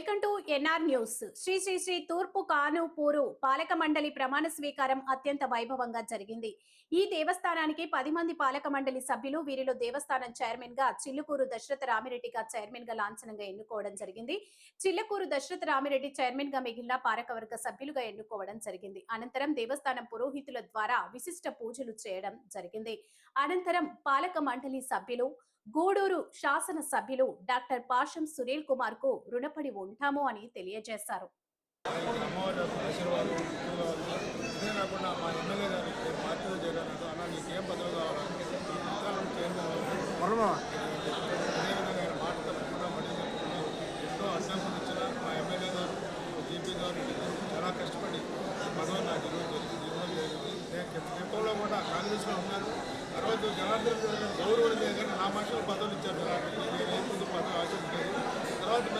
NTR news. Shri Shri Shri తూర్పు కానుపూరు పాలక మండలి ప్రమాణ స్వీకారం అత్యంత వైభవంగా జరిగింది. ఈ దేవస్థానానికి పది మంది పాలక మండలి సభ్యులు వీరిలో దేవస్థానం చైర్మన్గా చిల్లుకూరు దశరథ రామిరెడ్డిగా చైర్మన్గా లాంఛనంగా ఎన్నుకోవడం జరిగింది. చిల్లకూరు దశరథ రామిరెడ్డి చైర్మన్గా మిగిలిన పాలకవర్గ సభ్యులుగా ఎన్నుకోవడం జరిగింది. అనంతరం దేవస్థానం పురోహితుల ద్వారా విశిష్ట పూజలు చేయడం జరిగింది. అనంతరం పాలక మండలి సభ్యులు గూడూరు శాసనసభ్యులు డాక్టర్ పాషం సునీల్ కుమార్కు రుణపడి ఉంటాము అని తెలియజేశారు. చాలా కష్టపడి పదవి నాకు ఈరోజు జరిగింది జరిగింది నేను గతంలో కూడా కాంగ్రెస్లో ఉన్నాను ఆ రోజు జనార్దన్ గారు గౌరవం లేదు కానీ నా మనుషులు పదవులు ఇచ్చారు నాకు నేను ఏ ముందు పదవి ఆశించలేదు తర్వాత మళ్ళీ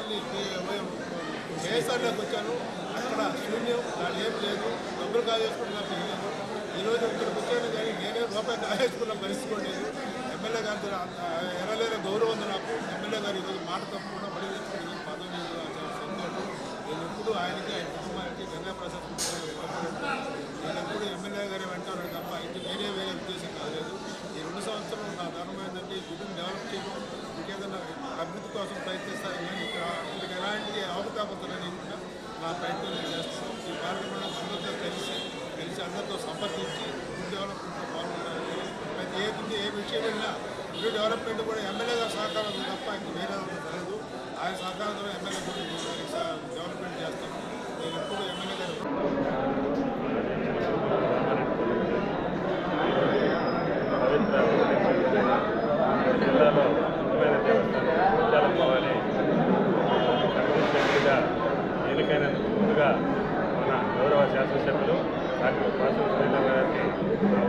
కేఎస్ఆర్లోకి వచ్చాను. అక్కడ శూన్యం దాని ఏం లేదు. డబ్బులు కాజేసుకుని నాకు ఈరోజు ఇక్కడికి వచ్చాను కానీ నేనే రూపాయి కాజేసుకున్న పరిస్థితి కూడా లేదు. ఎమ్మెల్యే గారి దగ్గర గౌరవం ఉంది నాకు. ఎమ్మెల్యే గారు ఈరోజు మాట తప్పకుండా మళ్ళీ తెచ్చుకుని పదవి మీద నేను ఎప్పుడు ఆయనకి ఆయన కుటుంబానికి గంగాప్రసాద్ కుటుంబానికి నేను ఎప్పుడు ఎమ్మెల్యే గారి వెంటాను తప్ప ఇంటి వేరే వేరే ఉద్దేశం కాలేదు. ఈ రెండు సంవత్సరాలు నా ధర్మం ఏంటంటే గుడిని డెవలప్ చేయడం. ఇంకేదన్నా అభివృద్ధి కోసం లేకుండా నా ప్రయత్నం చేస్తున్నాం ఈ కార్యక్రమంలో అందరితో కలిసి కలిసి అందరితో సంప్రదించి గుడి డెవలప్మెంట్లో పాల్గొంటాను ప్రతి ఏ ఏ విషయం వెళ్ళినా గుడి డెవలప్మెంట్ కూడా ఎమ్మెల్యే గారి సహకారం తప్ప ఇంక వేరే వాళ్ళకి తెలియదు ఆయన సహకారంతో ఎమ్మెల్యే గుడి డెవలప్మెంట్ చేస్తాను నేను ఎప్పుడు ఎమ్మెల్యే గారు పవిత్ర జిల్లాలో ముఖ్యమైన దేవస్థానం ముత్యాల పోవాలి కమిషనర్గా ఎన్నికైనందుకు ముందుగా మన గౌరవ శాసనసభ్యులు డాక్టర్ పాసం శ్రీధర్ గారికి నా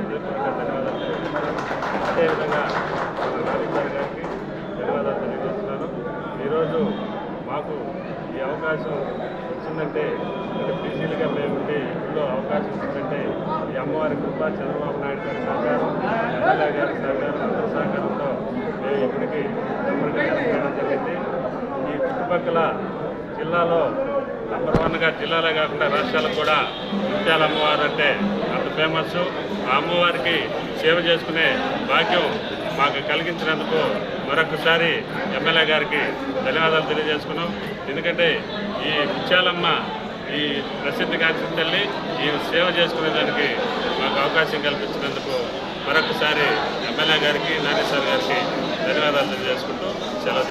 ధన్యవాదాలు తెలియజేస్తున్నాను. అదేవిధంగా మన నాగేశ్వర గారికి ధన్యవాదాలు తెలియజేస్తున్నాను. ఈరోజు మాకు ఈ అవకాశం వచ్చిందంటే బీసీలుగా మేము ఇంట్లో ఇందులో అవకాశం వచ్చిందంటే ఈ అమ్మవారి కృప చంద్రబాబు నాయుడు గారి సహకారం ఎమ్మెల్యే గారి సహకారం అందరి సహకారంతో మేము ఇప్పటికీ నెంబర్గా జరిగింది ఈ చుట్టుపక్కల జిల్లాలో నంబర్ వన్గా జిల్లాలో కాకుండా రాష్ట్రాలకు కూడా ముత్యాల అమ్మవారు అంటే అంత ఫేమస్ ఆ అమ్మవారికి సేవ చేసుకునే భాగ్యం మాకు కలిగించినందుకు మరొకసారి ఎమ్మెల్యే గారికి ధన్యవాదాలు తెలియజేసుకున్నాం. ఎందుకంటే ఈ ముత్యాలమ్మ ఈ ప్రసిద్ధిగాంచిన తల్లి ఈ సేవ చేసుకునే దానికి మాకు అవకాశం కల్పించినందుకు మరొకసారి ఎమ్మెల్యే గారికి నాగేశ్వర్ గారికి ధన్యవాదాలు తెలియజేసుకుంటూ సెలవు.